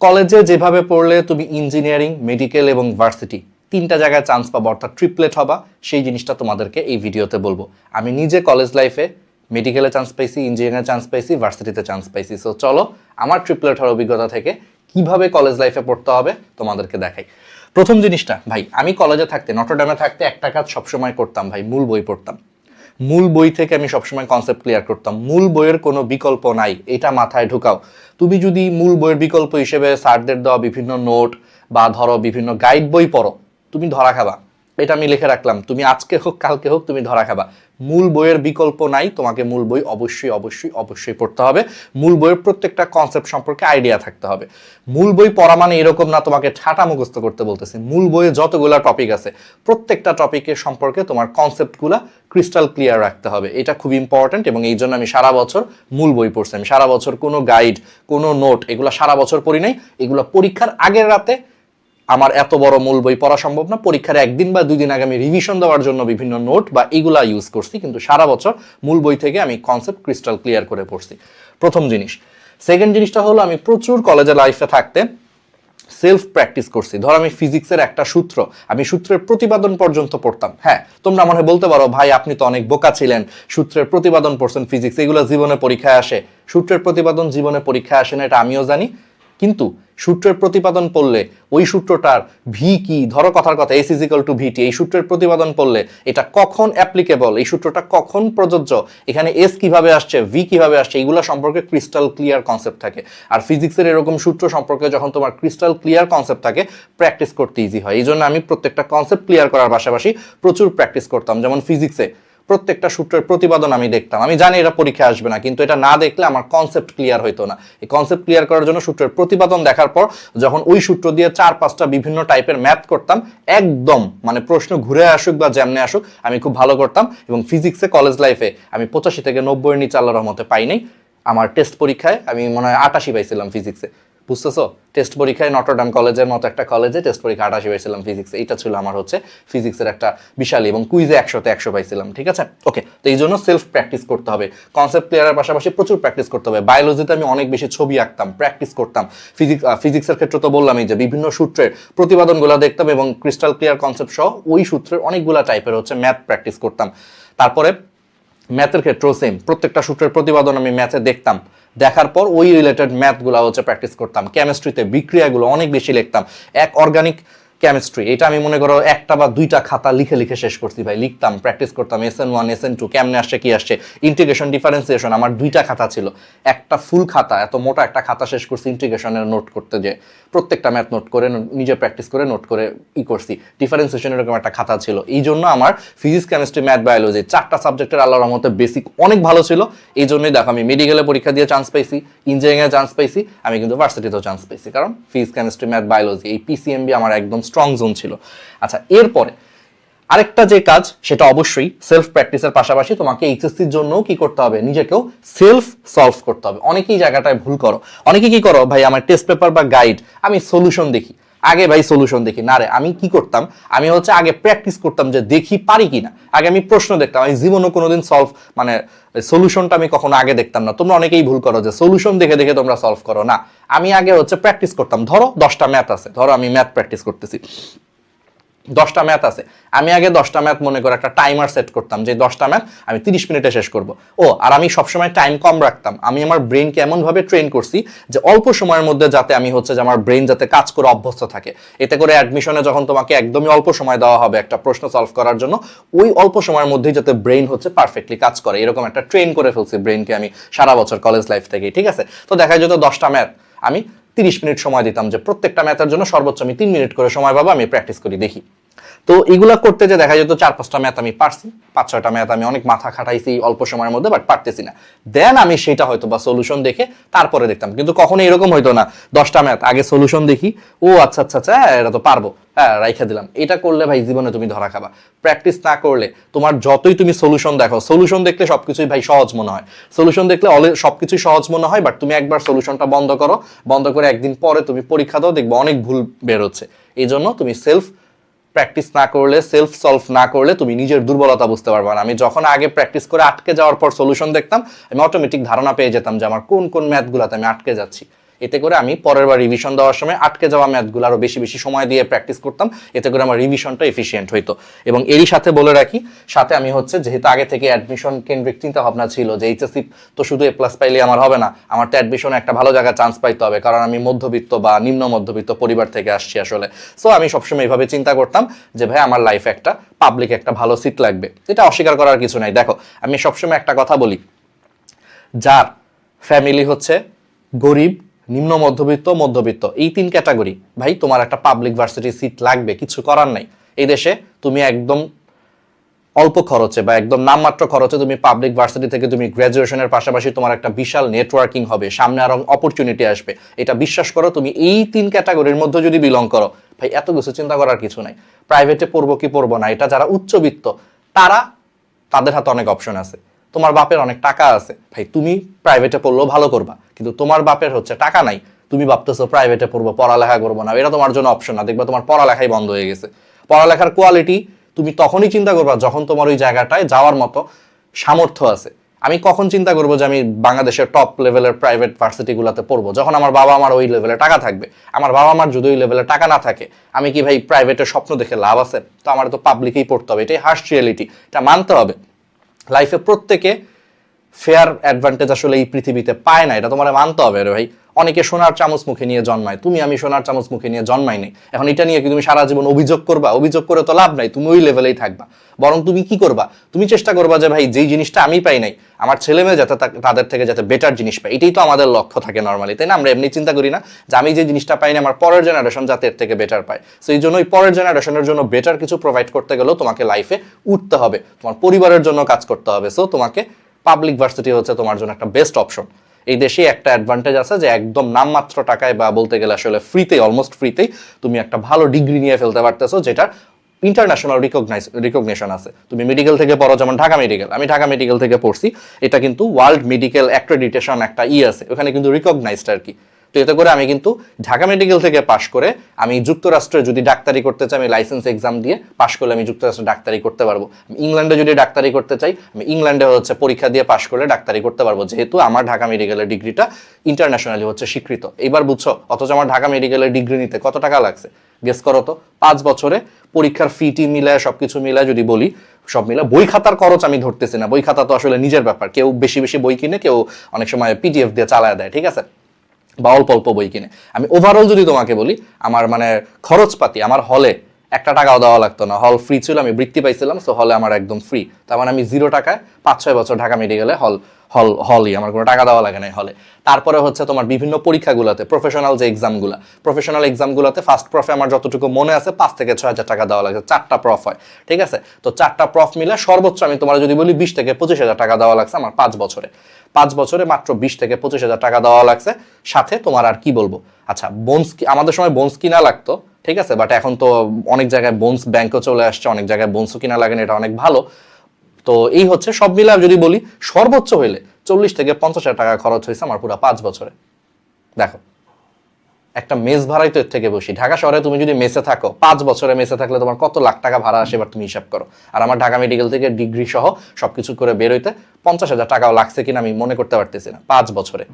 কলেজে যেভাবে পড়লে তুমি ইঞ্জিনিয়ারিং, মেডিকেল এবং ভার্সিটি তিনটা জায়গায় চান্স পাবো, অর্থাৎ ট্রিপলেট হবা, সেই জিনিসটা তোমাদেরকে এই ভিডিওতে বলব। আমি নিজে কলেজ লাইফে মেডিকেলে চান্স পাইছি ইঞ্জিনিয়ারিংয়ে চান্স পাইছি ভার্সিটিতে চান্স পাইছি। সো চলো, আমার ট্রিপলেট হওয়ার অভিজ্ঞতা থেকে কীভাবে কলেজ লাইফে পড়তে হবে তোমাদেরকে দেখাই। প্রথম জিনিসটা, ভাই, আমি কলেজে থাকতে নটরডামে থাকতে একটা কাজ সবসময় করতাম, ভাই, মূল বই পড়তাম। মূল বই থেকে আমি সবসময় কনসেপ্ট ক্লিয়ার করতাম। মূল বইয়ের কোনো বিকল্প নাই, এটা মাথায় ঢুকাও। তুমি যদি মূল বইয়ের বিকল্প হিসেবে স্যারদের দেওয়া বিভিন্ন নোট বা ধরো বিভিন্ন গাইড বই পড়ো, তুমি ধরা খাবা। এটা আমি লিখে রাখলাম। তুমি আজকে হোক, কালকে হোক, তুমি ধরা খাবা। মূল বইয়ের বিকল্প নাই, তোমাকে মূল বই অবশ্যই অবশ্যই অবশ্যই পড়তে হবে। মূল বইয়ের প্রত্যেকটা কনসেপ্ট সম্পর্কে আইডিয়া থাকতে হবে। মূল বই পড়া মানে এরকম না, তোমাকে ঠাটা মুখস্থ করতে বলতেছি। মূল বইয়ে যতগুলা টপিক আছে, প্রত্যেকটা টপিকের সম্পর্কে তোমার কনসেপ্টগুলা ক্রিস্টাল ক্লিয়ার রাখতে হবে। এটা খুব ইম্পর্ট্যান্ট এবং এই জন্য আমি সারা বছর মূল বই পড়ছি। আমি সারা বছর কোনো গাইড কোনো নোট এগুলো সারা বছর পড়ি নাই। এগুলো পরীক্ষার আগের রাতে আমার এত বড় মূল বই পড়া সম্ভব না। পরীক্ষার একদিন বা দুই দিন আগে আমি রিভিশন দেওয়ার জন্য বিভিন্ন নোট বা এগুলা ইউজ করছি, কিন্তু সারা বছর মূল বই থেকে আমি কনসেপ্ট ক্রিস্টাল ক্লিয়ার করে পড়ছি। প্রথম জিনিস। সেকেন্ড জিনিসটা হলো, আমি প্রচুর কলেজে লাইফে থাকতে সেলফ প্র্যাকটিস করছি। ধর আমি ফিজিক্সের একটা সূত্র, আমি সূত্রের প্রতিপাদন পর্যন্ত পড়তাম। হ্যাঁ তোমরা মনে বলতে পারো, ভাই, আপনি তো অনেক বোকা ছিলেন। সূত্রের প্রতিপাদন পড়ছেন ফিজিক্স এগুলো জীবনে পরীক্ষায় আসে। সূত্রের প্রতিপাদন জীবনে পরীক্ষায় আসে না, এটা আমিও জানি। কিন্তু সূত্রের প্রতিপাদন পড়লে ওই সূত্রটার ভি কি? ধরো কথার কথা এস ইজিক্যাল টু ভিটি এই সূত্রের প্রতিপাদন পড়লে এটা কখন অ্যাপ্লিকেবল এই সূত্রটা কখন প্রযোজ্য? এখানে এস কীভাবে আসছে? ভি কীভাবে আসছে? এইগুলো সম্পর্কে ক্রিস্টাল ক্লিয়ার কনসেপ্ট থাকে। আর ফিজিক্সের এরকম সূত্র সম্পর্কে যখন তোমার ক্রিস্টাল ক্লিয়ার কনসেপ্ট থাকে প্র্যাকটিস করতে ইজি হয়। এই জন্য আমি প্রত্যেকটা কনসেপ্ট ক্লিয়ার করার পাশাপাশি প্রচুর প্র্যাকটিস করতাম। যেমন ফিজিক্সে প্রত্যেকটা সূত্রের প্রতিপাদন আমি দেখতাম। আমি জানি এটা পরীক্ষা আসবে না, কিন্তু এটা না দেখলে আমার কনসেপ্ট ক্লিয়ার হইতো না। এই কনসেপ্ট ক্লিয়ার করার জন্য সূত্রের প্রতিপাদন দেখার পর যখন ওই সূত্র দিয়ে চার পাঁচটা বিভিন্ন টাইপের ম্যাথ করতাম, একদম মানে প্রশ্ন ঘুরে আসুক বা যেমনে আসুক, আমি খুব ভালো করতাম এবং ফিজিক্সে কলেজ লাইফে আমি পঁচাশি থেকে নব্বই নিচে আল্লাহ রহমতে পাইনি। আমার টেস্ট পরীক্ষায় আমি মনে হয় আটাশি পাইছিলাম ফিজিক্সে বুঝতেছো? টেস্ট পরীক্ষায় নটরডাম কলেজের মতো একটা কলেজে টেস্ট পরীক্ষা আটাশি পাইছিলাম ফিজিক্সে এটা ছিল আমার হচ্ছে ফিজিক্সের একটা বিশাল এবং কুইজে একশোতে একশো পাইছিলাম, ঠিক আছে? ওকে তো এই জন্য সেলফ প্র্যাকটিস করতে হবে। কনসেপ্ট ক্লিয়ারের পাশাপাশি প্রচুর প্র্যাকটিস করতে হবে। বায়োলজিতে আমি অনেক বেশি ছবি আঁকতাম প্র্যাকটিস করতাম। ফিজিক্স ফিজিক্সের ক্ষেত্রে তো বললামই যে বিভিন্ন সূত্রের প্রতিপাদনগুলো দেখতাম এবং ক্রিস্টাল ক্লিয়ার কনসেপ্ট সহ ওই সূত্রের অনেকগুলা টাইপের হচ্ছে ম্যাথ প্র্যাকটিস করতাম। তারপরে ম্যাথের ক্ষেত্রেও সেম প্রত্যেকটা সূত্রের প্রতিপাদন আমি ম্যাথে দেখতাম। দেখার পর ওই রিলেটেড ম্যাথগুলো হচ্ছে প্র্যাকটিস করতাম। কেমিস্ট্রিতে বিক্রিয়াগুলো অনেক বেশি লিখতাম। এক অর্গানিক কেমিস্ট্রি এটা আমি মনে করো একটা বা দুইটা খাতা লিখে লিখে শেষ করছি ভাই। লিখতাম প্র্যাকটিস করতাম S N one S N two কেমনে আসছে, কি আসছে। ইন্টিগ্রেশন ডিফারেন্সিয়েশন আমার দুইটা খাতা ছিল। একটা ফুল খাতা, এত মোটা একটা খাতা শেষ করছি ইন্টিগ্রেশনের নোট করতে যে প্রত্যেকটা ম্যাথ নোট করে, নিজে প্র্যাকটিস করে নোট করে ই করছি। ডিফারেন্সিয়েশন এরকম একটা খাতা ছিল। এই জন্য আমার ফিজিক্স কেমিস্ট্রি ম্যাথ বায়োলজি চারটা সাবজেক্টের আল্লাহর রহমতে বেসিক অনেক ভালো ছিল। এই জন্যই দেখো, আমি মেডিকেলে পরীক্ষা দিয়ে চান্স পাইছি ইঞ্জিনিয়ারিংয়ে চান্স পাইছি, আমি কিন্তু ভার্সিটিতেও চান্স পাইছি। কারণ ফিজিক্স কেমিস্ট্রি ম্যাথ বায়োলজি এই পিসিএমবি আমার একদম স্ট্রং জোন ছিল। আচ্ছা এরপরে আরেকটা যে কাজ, সেটা অবশ্যই সেলফ প্র্যাকটিসের পাশাপাশি তোমাকে এইচএসসির জন্য কি করতে হবে? নিজেকেও সেলফ সলভ করতে হবে। অনেকেই জায়গাটায় ভুল করো। অনেকে কি করো, ভাই, আমার টেস্ট পেপার বা গাইড আমি সলিউশন দেখি। আগে ভাই সলিউশন দেখি। না রে, আমি কি করতাম? আমি হচ্ছে আগে প্র্যাকটিস করতাম যে দেখি পারি কিনা। আগে আমি প্রশ্ন দেখতাম, আমি জীবনও কোনোদিন সলভ মানে সলিউশনটা আমি কখনো আগে দেখতাম না। তোমরা অনেকেই ভুল করো যে সলিউশন দেখে দেখে তোমরা সলভ করো। না, আমি আগে হচ্ছে প্র্যাকটিস করতাম। ধরো, দশটা ম্যাথ আছে। ধরো, আমি ম্যাথ প্র্যাকটিস করতেছি। দশটা ম্যাথ আছে। আমি আগে দশটা ম্যাথ মনে করে একটা টাইমার সেট করতাম যে দশটা ম্যাথ আমি তিরিশ মিনিটে শেষ করব। ও, আর আমি সবসময় টাইম কম রাখতাম। আমি আমার ব্রেনকে এমনভাবে ট্রেন করছি যে অল্প সময়ের মধ্যে যাতে আমি হচ্ছে যে আমার ব্রেন যাতে কাজ করে অভ্যস্ত থাকে। এতে করে অ্যাডমিশনে যখন তোমাকে একদমই অল্প সময় দেওয়া হবে একটা প্রশ্ন সলভ করার জন্য, ওই অল্প সময়ের মধ্যেই যাতে ব্রেন হচ্ছে পারফেক্টলি কাজ করে। এরকম একটা ট্রেন করে ফেলছি ব্রেনকে আমি সারা বছর কলেজ লাইফ থেকে ঠিক আছে? তো দেখা যেত দশটা ম্যাথ। আমি তিরিশ মিনিট সময় দিতাম যে প্রত্যেকটা ম্যাথের জন্য সর্বোচ্চ আমি তিন মিনিট করে সময় পাবো আমি প্র্যাকটিস করি দেখি। তো এগুলো করতে যে দেখা যেত চার পাঁচটা ম্যাথ আমি পারছি পাঁচ ছয়টা ম্যাথ আমি অনেক মাথা খাটাইছি অল্প সময়ের মধ্যে বাট পারতেছি না। দেন আমি সেটা হয়তো বা সলিউশন দেখে তারপরে দেখতাম। কিন্তু কখনো এরকম হইতো না দশটা ম্যাথ আগে সলিউশন দেখি ও আচ্ছা আচ্ছা আচ্ছা হ্যাঁ, এটা তো পারব। হ্যাঁ রাইখা দিলাম। এটা করলে ভাই জীবনে তুমি ধরা খাবা। প্র্যাকটিস না করলে তোমার যতই তুমি সলিউশন দেখো সলিউশন দেখলে সবকিছুই ভাই সহজ মনে হয়। সলিউশন দেখলে অলে সবকিছুই সহজ মনে হয় বাট তুমি একবার সলিউশনটা বন্ধ করো। বন্ধ করে একদিন পরে তুমি পরীক্ষা দাও, দেখবে অনেক ভুল বেরোচ্ছে। এই জন্য তুমি সেলফ প্র্যাকটিস না করলে সেলফ সলভ না করলে তুমি নিজের দুর্বলতা বুঝতে পারবে না। আমি যখন আগে প্র্যাকটিস করে আটকে যাওয়ার পর সলিউশন দেখতাম, আমি অটোমেটিক ধারণা পেয়ে যেতাম যে আমার কোন কোন ম্যাথগুলোতে আমি আটকে যাচ্ছি। এতে করে আমি পরের বার রিভিশন দেওয়ার সময় আটকে যাওয়া ম্যাথগুলো আরও বেশি বেশি সময় দিয়ে প্র্যাকটিস করতাম, এতে করে আমার রিভিশনটা এফিসিয়েন্ট হইতো। এবং এরই সাথে বলে রাখি, সাথে আমি হচ্ছে যেহেতু আগে থেকে অ্যাডমিশন কেন্দ্রিক চিন্তা ভাবনা ছিল যে এইচএসসি তো শুধু এ প্লাস পাইলে আমার হবে না, আমার তো অ্যাডমিশনে একটা ভালো জায়গায় চান্স পাইতে হবে, কারণ আমি মধ্যবিত্ত বা নিম্ন মধ্যবিত্ত পরিবার থেকে আসছি আসলে। সো আমি সবসময় এইভাবে চিন্তা করতাম যে, ভাই, আমার লাইফে একটা পাবলিক একটা ভালো সিট লাগবে। এটা অস্বীকার করার কিছু নাই। দেখো, আমি সবসময় একটা কথা বলি, যার ফ্যামিলি হচ্ছে গরিব নিম্ন মধ্যবিত্ত মধ্যবিত্ত, এই তিন ক্যাটাগরি ভাই তোমার একটা পাবলিক ভার্সিটি সিট লাগবে, কিছু করার নাই। এই দেশে তুমি একদম অল্প খরচে বা একদম নামমাত্র খরচে তুমি পাবলিক ভার্সিটি থেকে তুমি গ্র্যাজুয়েশনের পাশাপাশি তোমার একটা বিশাল নেটওয়ার্কিং হবে, সামনে আরও অপরচুনিটি আসবে। এটা বিশ্বাস করো, তুমি এই তিন ক্যাটাগরির মধ্যে যদি বিলং করো, ভাই এত কিছু চিন্তা করার কিছু নাই। প্রাইভেটে পড়ব কি পড়ব না, এটা যারা উচ্চবিত্ত, তারা তাদের হাতে অনেক অপশন আছে। তোমার বাপের অনেক টাকা আছে। ভাই, তুমি প্রাইভেটে পড়লেও ভালো করবা। কিন্তু তোমার বাপের হচ্ছে টাকা নাই। তুমি ভাবতেছো প্রাইভেটে পড়ব, পড়ালেখা করব না। এটা তোমার জন্য অপশন না। দেখবা তোমার পড়ালেখাই বন্ধ হয়ে গেছে। পড়ালেখার কোয়ালিটি তুমি তখনই চিন্তা করবা যখন তোমার ওই জায়গাটায় যাওয়ার মতো সামর্থ্য আছে। আমি কখন চিন্তা করব যে আমি বাংলাদেশের টপ লেভেলের প্রাইভেট ভার্সিটিগুলোতে পড়ব? যখন আমার বাবা আমার ওই লেভেলে টাকা থাকবে। আমার বাবা আমার যদি ওই লেভেলে টাকা না থাকে, আমি কি ভাই প্রাইভেটের স্বপ্ন দেখে লাভ আছে? তো আমার তো পাবলিকেই পড়তে হবে। এটাই হার্স রিয়েলিটি এটা মানতে হবে। লাইফে প্রত্যেকে ফেয়ার অ্যাডভান্টেজ আসলে এই পৃথিবীতে পায় না। এটা তোমার মানতে হবে রে ভাই। অনেকে সোনার চামচ মুখে নিয়ে জন্মায়। তুমি আমি সোনার চামচ মুখে নিয়ে জন্মাই নেই এখন এটা নিয়ে কি তুমি সারা জীবন অভিযোগ করবা? অভিযোগ করে তো লাভ নাই, তুমি ওই লেভেলেই থাকবা। বরং তুমি কি করবা? তুমি চেষ্টা করবা যে, ভাই, যেই জিনিসটা আমি পাই নাই, আমার ছেলে মেয়ে যাতে তাদের থেকে যাতে বেটার জিনিস পায়। এটাই তো আমাদের লক্ষ্য থাকে নর্মালি তাই না? আমরা এমনি চিন্তা করি না যে, আমি যে জিনিসটা পাই না আমার পরের জেনারেশন যাতে এর থেকে বেটার পায়। সো এই জন্য ওই পরের জেনারেশনের জন্য বেটার কিছু প্রোভাইড করতে গেলেও তোমাকে লাইফে উঠতে হবে। তোমার পরিবারের জন্য কাজ করতে হবে। সো তোমাকে পাবলিক ভার্সিটি হচ্ছে তোমার জন্য একটা বেস্ট অপশন এই দেশে একটা অ্যাডভান্টেজ আছে যে একদম নামমাত্র টাকায় বা বলতে গেলে আসলে ফ্রিতে অলমোস্ট ফ্রিতেই তুমি একটা ভালো ডিগ্রি নিয়ে ফেলতে পারতেছো যেটা ইন্টারন্যাশনাল রিকগনাইজ রিকগনেশন আছে। তুমি মেডিকেল থেকে পড়ো, যেমন ঢাকা মেডিকেল আমি ঢাকা মেডিকেল থেকে পড়ছি, এটা কিন্তু ওয়ার্ল্ড মেডিকেল অ্যাক্রেডিটেশন একটা ই আছে, ওখানে কিন্তু রিকগনাইজড আর কি। তো এতে করে আমি কিন্তু ঢাকা মেডিকেল থেকে পাশ করে আমি যুক্তরাষ্ট্রে যদি ডাক্তারি করতে চাই, আমি লাইসেন্স এক্সাম দিয়ে পাশ করলে আমি যুক্তরাষ্ট্রে ডাক্তারি করতে পারব। আমি ইংল্যান্ডে যদি ডাক্তারি করতে চাই, আমি ইংল্যান্ডে হচ্ছে পরীক্ষা দিয়ে পাশ করলে ডাক্তারি করতে পারব। যেহেতু আমার ঢাকা মেডিকেলের ডিগ্রিটা ইন্টারন্যাশনালি হচ্ছে স্বীকৃত। এবার বুঝছ, অথচ আমার ঢাকা মেডিকেলের ডিগ্রি নিতে কত টাকা লাগছে? গেস করো তো, পাঁচ বছরে পরীক্ষার ফিটি মিলায়, সবকিছু মিলায় যদি বলি, সব মিলে বই খাতার খরচ আমি ধরতেছি না। বই খাতা তো আসলে নিজের ব্যাপার। কেউ বেশি বেশি বই কিনে, কেউ অনেক সময় পিডিএফ দিয়ে চালায় দেয়, ঠিক আছে? বা অল্প অল্প বই কিনে। আমি ওভারঅল যদি তোমাকে বলি, আমার মানে খরচপাতি, আমার হলে একটা টাকাও দেওয়া লাগতো না। হল ফ্রি ছিল, আমি বৃত্তি পাইছিলাম সো হলে আমার একদম ফ্রি তার মানে আমি জিরো টাকায় পাঁচ ছয় বছর ঢাকা মেডিকেলে হল হল হলই আমার কোনো টাকা দেওয়া লাগে না হলে। তারপরে হচ্ছে তোমার বিভিন্ন পরীক্ষাগুলোতে প্রফেশনাল যে এক্সামগুলো প্রফেশনাল এক্সামগুলোতে ফার্স্ট প্রফে আমার যতটুকু মনে আছে পাঁচ থেকে ছয় হাজার টাকা দেওয়া লাগে চারটা প্রফ হয় ঠিক আছে? তো চারটা প্রফ মিলে সর্বোচ্চ আমি তোমার যদি বলি বিশ থেকে পঁচিশ হাজার টাকা দেওয়া লাগছে আমার পাঁচ বছরে। পাঁচ বছরে মাত্র বিশ থেকে পঁচিশ হাজার টাকা দেওয়া লাগছে সাথে তোমার আর কি বলব? আচ্ছা বোনস আমাদের সময় বোনস কিনা লাগতো ঠিক আছে? বাট এখন তো অনেক জায়গায় বোনস ব্যাংকও চলে আসছে অনেক জায়গায় বোনসও কিনা লাগে না, এটা অনেক ভালো। তো এই হচ্ছে, সব মিলে যদি বলি, সর্বোচ্চ হইলে চল্লিশ থেকে পঞ্চাশ হাজার টাকা খরচ হয়েছে আমার পুরো পাঁচ বছরে। দেখো, একটা মেস ভাড়াই তো এর থেকে বসি ঢাকা শহরে তুমি যদি মেসে থাকো, পাঁচ বছরে মেসে থাকলে তোমার কত লাখ টাকা ভাড়া আসে এবার তুমি হিসাব করো। আর আমার ঢাকা মেডিকেল থেকে ডিগ্রি সহ সবকিছু করে বেরোইতে পঞ্চাশ হাজার টাকাও লাগছে কিনা আমি মনে করতে পারতেছি না, পাঁচ বছরে।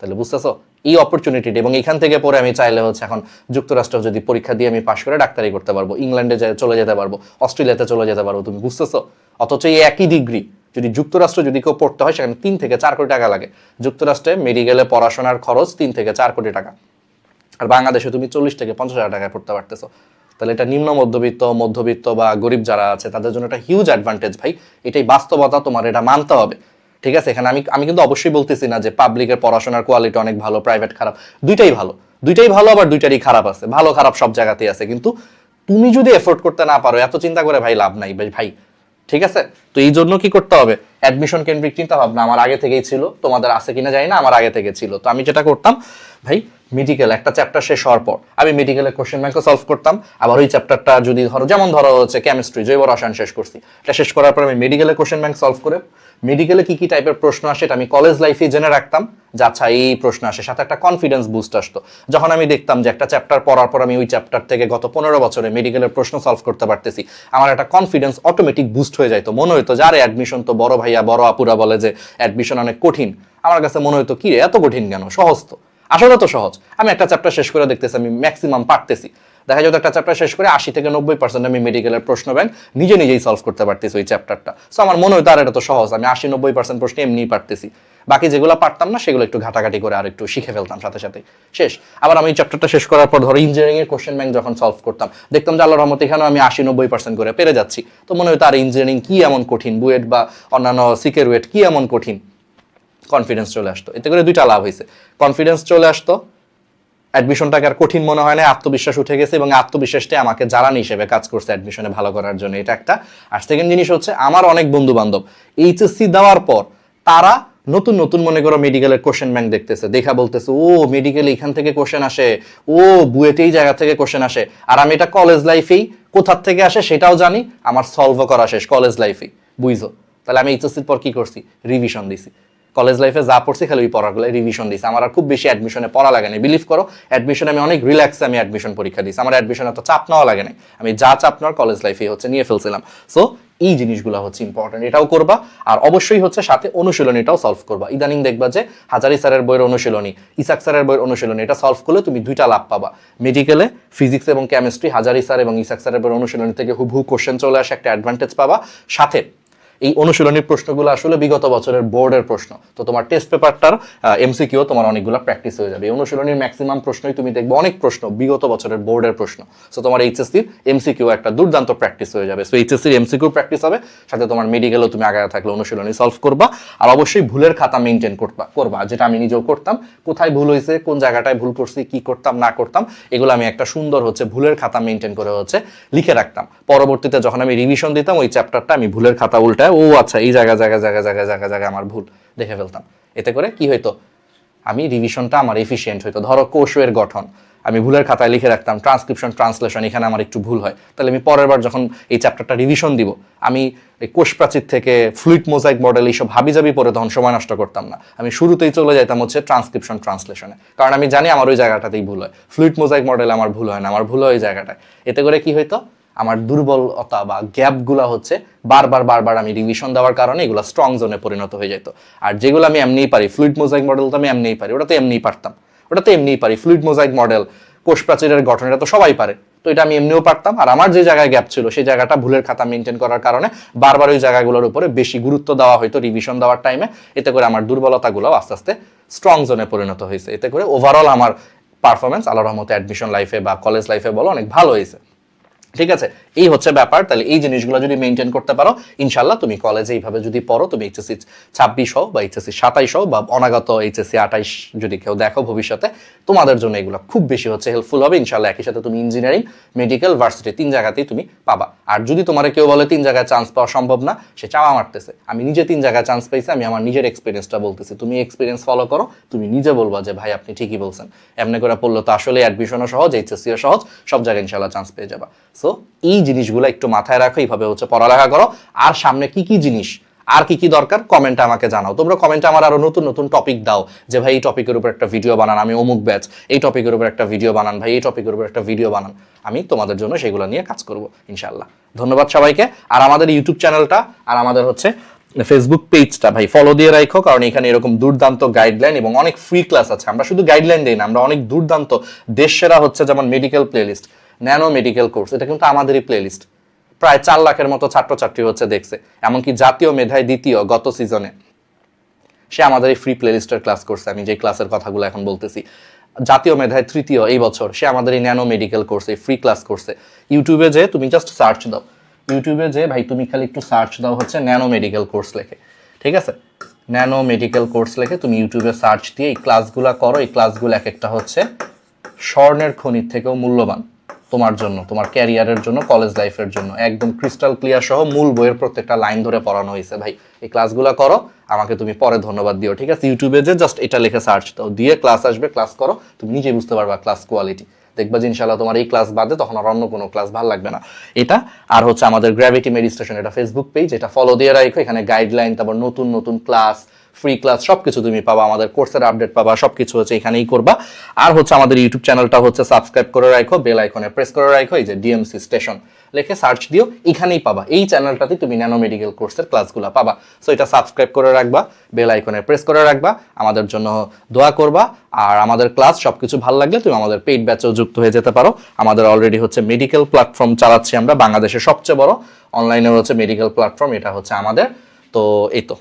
তাহলে বুঝতেছো? এই অপরচুনিটিটা এবং এখান থেকে পরে আমি চাইলে হচ্ছে এখন যুক্তরাষ্ট্র যদি পরীক্ষা দিয়ে আমি পাশ করে ডাক্তারি করতে পারব, ইংল্যান্ডে চলে যেতে পারব, অস্ট্রেলিয়াতে চলে যেতে পারব, তুমি বুঝতেছো? অথচ এই একই ডিগ্রি যদি যুক্তরাষ্ট্র যদি কেউ পড়তে হয়, সেখানে তিন থেকে চার কোটি টাকা লাগে। যুক্তরাষ্ট্রে মেডিকেলে পড়াশোনার খরচ তিন থেকে চার কোটি টাকা। আর বাংলাদেশে তুমি চল্লিশ থেকে পঞ্চাশ হাজার টাকায় পড়তে পারতেছো। তাহলে এটা নিম্ন মধ্যবিত্ত মধ্যবিত্ত বা গরিব যারা আছে, তাদের জন্য একটা হিউজ অ্যাডভান্টেজ ভাই। এটাই বাস্তবতা, তোমার এটা মানতে হবে। ঠিক আছে? এখানে আমি আমি কিন্তু অবশ্যই বলতেছি না যে পাবলিকের পড়াশোনার কোয়ালিটি অনেক ভালো প্রাইভেট খারাপ। দুইটাই ভালো। দুইটাই ভালো, আবার দুইটারই খারাপ আছে। ভালো, খারাপ সব জায়গাতেই আছে। কিন্তু তুমি যদি এফোর্ড করতে না পারো, এত চিন্তা করে ভাই লাভ নাই ভাই ঠিক আছে? তো এই জন্য কি করতে হবে? অ্যাডমিশন কেন্দ্রিক চিন্তা ভাবনা আমার আগে থেকেই ছিল। তোমাদের আছে কিনা জানি না, আমার আগে থেকে ছিল। তো আমি যেটা করতাম, ভাই মেডিকেল একটা চ্যাপ্টার শেষ হওয়ার পর আমি মেডিকেলের কোশ্চেন ব্যাংকও সলভ করতাম। আবার ওই চ্যাপ্টারটা যদি ধরো, যেমন ধরো হচ্ছে কেমিস্ট্রি জৈব রসায়ন শেষ করছি। এটা শেষ করার পর আমি মেডিকেলের কোশ্চেন ব্যাংক সলভ করে মেডিকেলে কি কি টাইপের প্রশ্ন আসে এটা আমি কলেজ লাইফে জেনে রাখতাম যে আচ্ছা এই প্রশ্ন আসে, সাথে একটা কনফিডেন্স বুস্ট আসতো। যখন আমি দেখতাম যে একটা চ্যাপ্টার পড়ার পর আমি ওই চ্যাপ্টার থেকে গত পনেরো বছরে মেডিকেলের প্রশ্ন সলভ করতে পারতেছি, আমার একটা কনফিডেন্স অটোমেটিক বুস্ট হয়ে যাইতো। মনে হতো যারে অ্যাডমিশন তো বড় ভাইয়া, বড় আপুরা বলে যে অ্যাডমিশন অনেক কঠিন। আমার কাছে মনে হতো কি রে, এত কঠিন কেন? সহজ তো। আসলে তো সহজ। আমি একটা চ্যাপ্টার শেষ করে দেখতেছি, আমি ম্যাক্সিমাম পারতেছি। দেখা যাবে একটা চ্যাপ্টার শেষ করে আশি থেকে নব্বই পার্সেন্ট আমি মেডিকেলের প্রশ্ন ব্যাংক নিজে নিজেই সলভ করতে পারতেছি ওই চ্যাপ্টারটা সো আমার মনে হয় তার এটা তো সহজ। আমি আশি নব্বই পার্সেন্ট প্রশ্ন এমনিই পারতেছি। বাকি যেগুলো পারতাম না, সেগুলো একটু ঘাটাঘাটি করে আর একটু শিখে ফেলতাম সাথে সাথে। শেষ। আবার আমি চ্যাপ্টারটা শেষ করার পর ধরো ইঞ্জিনিয়ারিং এর কোশ্চেন ব্যাংক যখন সলভ করতাম, দেখতাম যে আল্লাহ রহমত এখানেও আমি আশি নব্বই পার্সেন্ট করে পেরে যাচ্ছি। তো মনে হয় তার ইঞ্জিনিয়ারিং কি এমন কঠিন? বুয়েট বা অন্যান্য সিকের ওয়েট কি এমন কঠিন? কনফিডেন্স চলে আসতো। এতে করে দুইটা লাভ হয়েছে। কনফিডেন্স চলে আসতো অ্যাডমিশনটাকে আর কঠিন মনে হয় না, আত্মবিশ্বাস উঠে গেছে এবং আত্মবিশ্বাসটা আমাকে জ্বালানি হিসেবে কাজ করছে অ্যাডমিশনে ভালো করার জন্য এটা একটা। আর সেকেন্ড জিনিস হচ্ছে, আমার অনেক বন্ধু বান্ধব এইচএসসি দেওয়ার পর তারা নতুন নতুন মনে করো মেডিকেলের কোশ্চেন ব্যাংক দেখতেছে। দেখা বলতেছে, ও মেডিকেল এখান থেকে কোশ্চেন আসে। ও, বুয়েট এই জায়গা থেকে কোশ্চেন আসে। আর আমি এটা কলেজ লাইফেই কোথার থেকে আসে সেটাও জানি, আমার সলভও করা শেষ কলেজ লাইফেই বুঝো তাহলে আমি এইচএসসির পর কি করছি? রিভিশন দিছি। কলেজ লাইফে যা পড়ছি খালি ওই পড়াগুলো রিভিশন দিছি আমার আর খুব বেশি অ্যাডমিশনে পড়া লাগে না বিলিভ করো অ্যাডমিশনে আমি অনেক রিল্যাক্সে আমি অ্যাডমিশন পরীক্ষা দিছি আমার অ্যাডমিশন এত চাপ নেওয়া লাগে না আমি যা চাপ নেওয়ার কলেজ লাইফে হচ্ছে নিয়ে ফেলছিলাম। সো এই জিনিসগুলো হচ্ছে ইম্পর্টেন্ট এটাও করবা আর অবশ্যই হচ্ছে সাথে অনুশীলনীটাও সলভ করবা। ইদানিং দেখবা যে হাজারি স্যারের বইয়ের অনুশীলনী, ইসাক স্যারের বইয়ের অনুশীলনী, এটা সলভ করলে তুমি দুইটা লাভ পাবা। মেডিকেলে ফিজিক্স এবং কেমিস্ট্রি হাজারি স্যার এবং ইসাক স্যারের বইয়ের অনুশীলনী থেকে হুবহু কোশ্চেন চলে আসে, একটা অ্যাডভান্টেজ পাবা। সাথে এই অনুশীলনীর প্রশ্নগুলো আসলে বিগত বছরের বোর্ডের প্রশ্ন। তো তোমার টেস্ট পেপারটার এমসিকিউ তোমার অনেকগুলো প্র্যাকটিস হয়ে যাবে। এই অনুশীলনীর ম্যাক্সিমাম প্রশ্নই তুমি দেখবে অনেক প্রশ্ন বিগত বছরের বোর্ডের প্রশ্ন। সো তোমার এইচএসসির এমসিকিউ একটা দুর্দান্ত প্র্যাকটিস হয়ে যাবে। সো এইচএসসির এমসিকিউ প্র্যাকটিস হবে। সাথে তোমার মেডিকেলও তুমি আগায় থাকলে অনুশীলনী সলভ করবা। আর অবশ্যই ভুলের খাতা মেনটেন করবা করবা, যেটা আমি নিজেও করতাম। কোথায় ভুল হয়েছে, কোন জায়গাটায় ভুল করছি, কি করতাম, না করতাম, এগুলো আমি একটা সুন্দর হচ্ছে ভুলের খাতা মেনটেন করে হচ্ছে লিখে রাখতাম। পরবর্তীতে যখন আমি রিভিশন দিতাম, ওই চ্যাপ্টারটা আমি ভুলের খাতা উল্টায় ও আচ্ছা এই জায়গা জায়গা জায়গা জায়গা জায়গা জায়গা আমার ভুল, দেখে ফেলতাম। এতে করে কি হইতো? আমি রিভিশনটা আমার এফিসিয়েন্ট হইতো। ধরো কোষের গঠন, আমি ভুলের খাতায় লিখে রাখতাম ট্রান্সক্রিপশন ট্রান্সলেশন এখানে আমার একটু ভুল হয়। তাহলে আমি পরের বার যখন এই চ্যাপ্টারটা রিভিশন দিব, আমি এই কোষ প্রাচীর থেকে ফ্লুইড মোজাইক মডেল এইসব হাবিজাবি পরে তখন সময় নষ্ট করতাম না। আমি শুরুতেই চলে যেতাম হচ্ছে ট্রান্সক্রিপশন ট্রান্সলেশনে কারণ আমি জানি আমার ওই জায়গাটাতেই ভুল হয়। ফ্লুইড মোজাইক মডেল আমার ভুল হয় না, আমার ভুল হয় ওই জায়গাটায়। এতে করে কি হইতো? আমার দুর্বলতা বা গ্যাপগুলো হচ্ছে বারবার বারবার আমি রিভিশন দেওয়ার কারণে এগুলো স্ট্রং জোনে পরিণত হয়ে যেত আর যেগুলো আমি এমনিই পারি ফ্লুইড মোজাইক মডেল তো আমি এমনিই পারি, ওটা তো এমনিই পারতাম। ওটা তো এমনিই পারি ফ্লুইড মোজাইক মডেল কোষ প্রাচীরের গঠন, এটা তো সবাই পারে। তো এটা আমি এমনিও পারতাম, আর আমার যে জায়গায় গ্যাপ ছিল, সেই জায়গাটা ভুলের খাতা মেনটেন করার কারণে বারবার ওই জায়গাগুলোর উপরে বেশি গুরুত্ব দেওয়া হয়তো রিভিশন দেওয়ার টাইমে এতে করে আমার দুর্বলতাগুলো আস্তে আস্তে স্ট্রং জোনে পরিণত হয়েছে। এতে করে ওভারঅল আমার পারফরমেন্স আল্লাহ রহমতে অ্যাডমিশন লাইফে বা কলেজ লাইফে বলো অনেক ভালো হয়েছে। ঠিক আছে? এই হচ্ছে ব্যাপার। তাহলে এই জিনিসগুলো যদি মেনটেন করতে পারো ইনশাল্লাহ তুমি কলেজে এইভাবে যদি পড়ো, তুমি এইচএসসি ছাব্বিশ হও বা এইচএসসি সাতাইশ হও বা অনাগত এইচএসসি আঠাইশ যদি কেউ দেখো ভবিষ্যতে, তোমাদের জন্য এগুলো খুব বেশি হচ্ছে হেল্পফুল হবে। ইনশাল্লাহ একই সাথে তুমি ইঞ্জিনিয়ারিং মেডিকেল ভার্সিটি তিন জায়গাতেই তুমি পাবা। আর যদি তোমার কেউ বলে তিন জায়গায় চান্স পাওয়া সম্ভব না, সে চাওয়া মারতেছে। আমি নিজে তিন জায়গায় চান্স পাইছি, আমি আমার নিজের এক্সপিরিয়েন্সটা বলতেছি। তুমি এক্সপিরিয়েন্স ফলো করো, তুমি নিজে বলবা যে, ভাই, আপনি ঠিকই বলছেন। এমনি করে পড়লে তো আসলে অ্যাডমিশনও সহজ এইচএসসিও সহজ, সব জায়গায় ইনশাল্লাহ চান্স পেয়ে যাবা। সো এই জিনিসগুলো একটু মাথায় রাখো, এইভাবে হচ্ছে পড়ালেখা করো। আর সামনে কি কি জিনিস, আর কি কি দরকার কমেন্টে আমাকে জানাও। তোমরা কমেন্টে আমার আরও নতুন নতুন টপিক দাও, যে ভাই এই টপিকের উপর একটা ভিডিও বানান, আমি অমুক ব্যাচ এই টপিকের উপর একটা ভিডিও বানান, ভাই এই টপিকের উপর একটা ভিডিও বানান। আমি তোমাদের জন্য সেগুলো নিয়ে কাজ করব ইনশাল্লাহ ধন্যবাদ সবাইকে। আর আমাদের ইউটিউব চ্যানেলটা আর আমাদের হচ্ছে ফেসবুক পেজটা ভাই ফলো দিয়ে রাখো কারণ এখানে এরকম দুর্দান্ত গাইডলাইন এবং অনেক ফ্রি ক্লাস আছে। আমরা শুধু গাইডলাইন দিই না, আমরা অনেক দুর্দান্ত দেশ সেরা হচ্ছে যেমন medical playlist nano medical course এটা কিন্তু আমাদেরই প্লেলিস্ট প্রায় চার লাখের মতো ছাত্রছাত্রী হচ্ছে দেখছে, এমনকি জাতীয় মেধায় দ্বিতীয় গত সিজনে সে আমাদের এই ফ্রি প্লেলিস্টের ক্লাস করছে, আমি যে ক্লাসের কথাগুলো এখন বলতেছি। জাতীয় মেধায় তৃতীয় এই বছর, সে আমাদের এই ন্যানো মেডিকেল কোর্সে ফ্রি ক্লাস করছে। ইউটিউবে যে, তুমি জাস্ট সার্চ দাও। ইউটিউবে যে, ভাই, তুমি খালি একটু সার্চ দাও হচ্ছে ন্যানো মেডিকেল কোর্স লেখে। ঠিক আছে? ন্যানো মেডিকেল কোর্স লেখে তুমি ইউটিউবে সার্চ দিয়ে এই ক্লাসগুলো করো। এই ক্লাসগুলো এক একটা হচ্ছে স্বর্ণের খনির থেকেও মূল্যবান। তোমার জন্য, তোমার ক্যারিয়ারের জন্য কলেজ লাইফের জন্য। একদম ক্রিস্টাল ক্লিয়ার সহ মূল বইয়ের প্রত্যেকটা লাইন ধরে পড়ানো হয়েছে। ভাই, এই ক্লাসগুলো করো, আমাকে তুমি পরে ধন্যবাদ দিও, ঠিক আছে? ইউটিউবে যে জাস্ট এটা লিখে সার্চ দাও, দিয়ে ক্লাস আসবে ক্লাস করো, তুমি নিজেই বুঝতে পারবা ক্লাস কোয়ালিটি দেখবা যে ইনশাল্লাহ তোমার এই ক্লাস বাদে তখন আর অন্য কোনো ক্লাস ভালো লাগবে না। এটা, আর হচ্ছে আমাদের গ্র্যাভিটি মেডিটেশন এটা ফেসবুক পেজ এটা ফলো দিয়ে রাখো, এখানে গাইডলাইন তারপর নতুন নতুন ক্লাস ফ্রি ক্লাস সব কিছু তুমি পাবা, আমাদের কোর্সের আপডেট পাবা সব কিছু হচ্ছে এখানেই করবা। আর হচ্ছে আমাদের ইউটিউব চ্যানেলটা হচ্ছে সাবস্ক্রাইব করে রাখো বেল আইকনে প্রেস করে রাখো এই যে ডিএমসি স্টেশন লিখে সার্চ দিও, এখানেই পাবা। এই চ্যানেলটাতে তুমি ন্যানো মেডিকেল কোর্সের ক্লাসগুলো পাবা। সো এটা সাবস্ক্রাইব করে রাখবা বেল আইকনে প্রেস করে রাখবা, আমাদের জন্য দোয়া করবা। আর আমাদের ক্লাস সবকিছু ভালো লাগলে তুমি আমাদের পেইড ব্যাচেও যুক্ত হয়ে যেতে পারো। আমাদের অলরেডি হচ্ছে মেডিকেল প্ল্যাটফর্ম চালাচ্ছি আমরা, বাংলাদেশের সবচেয়ে বড়। অনলাইনে হচ্ছে মেডিকেল প্ল্যাটফর্ম এটা হচ্ছে আমাদের। তো, এই তো।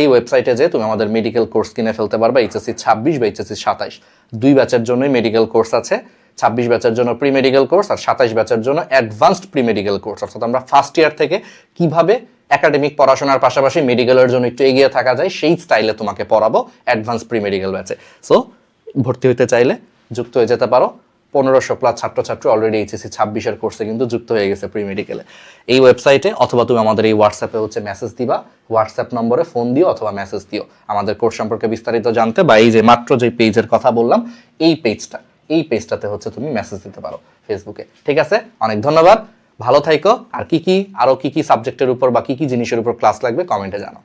এই ওয়েবসাইটে যে তুমি আমাদের মেডিকেল কোর্স কিনে ফেলতে পারবে এইচএসসি ছাব্বিশ বা এইচএসসি সাতাইশ। দুই ব্যাচের জন্যই মেডিকেল কোর্স আছে, ছাব্বিশ ব্যাচের জন্য প্রি মেডিকেল কোর্স আর সাতাইশ ব্যাচের জন্য অ্যাডভান্সড প্রি মেডিকেল কোর্স অর্থাৎ আমরা ফার্স্ট ইয়ার থেকে কীভাবে একাডেমিক পড়াশোনার পাশাপাশি মেডিকেলের জন্য একটু এগিয়ে থাকা যায়, সেই স্টাইলে তোমাকে পড়াবো অ্যাডভান্স প্রি মেডিকেল ব্যাচে সো ভর্তি হতে চাইলে যুক্ত হয়ে যেতে পারো। পনেরোশো প্লাস ছাত্রছাত্রী অলরেডি এইচএসসি ছাব্বিশের কোর্সে কিন্তু যুক্ত হয়ে গেছে প্রি মেডিকেলে এই ওয়েবসাইটে অথবা তুমি আমাদের এই হোয়াটসঅ্যাপে হচ্ছে মেসেজ দিবা হোয়াটসঅ্যাপ নম্বরে ফোন দিও অথবা মেসেজ দিও। আমাদের কোর্স সম্পর্কে বিস্তারিত জানতে বা এই যে মাত্র যে পেজের কথা বললাম, এই পেজটা এই পেজটাতে হচ্ছে তুমি মেসেজ দিতে পারো ফেসবুকে ঠিক আছে? অনেক ধন্যবাদ। ভালো থাইকো। আর কি কি, আরও কি কি সাবজেক্টের উপর বা কি কি জিনিসের উপর ক্লাস লাগবে কমেন্টে জানাও।